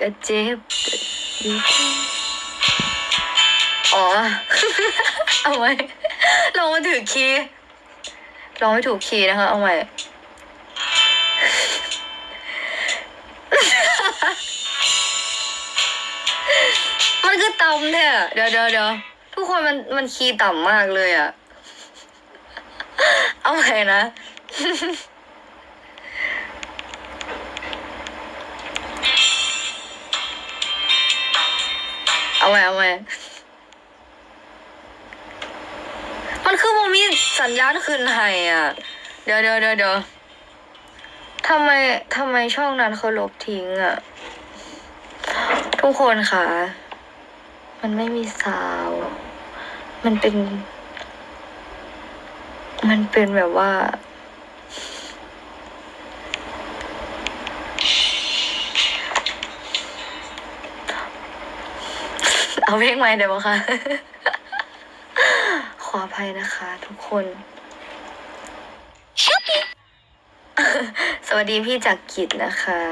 ก็เจ็บอ๋อ เอาไว้ลองมาถือคีย์ลองไม่ถูกคีย์นะคะ เอาใหม่มันคือต่ำเนี่ยเดี๋ยวเดี๋ยวเดี๋ยวทุกคนมันมันคีย์ต่ำมากเลยอะเอาใหม่นะ ใหม่เอาใหม่มันคือมันมีสัญญาณขึ้นให้อะ เดี๋ยวเดี๋ยวเดี๋ยวเดี๋ยวทำไมทำไมช่องนั้นเขาลบทิ้งอะ ทุกคนค่ะ มันไม่มีซาว มันเป็น มันเป็นแบบว่า เอาเพลงใหม่เดี๋ยวมาค่ะ ขออภัยนะคะทุกคนสวัสดีพี่จักรกิจนะคะ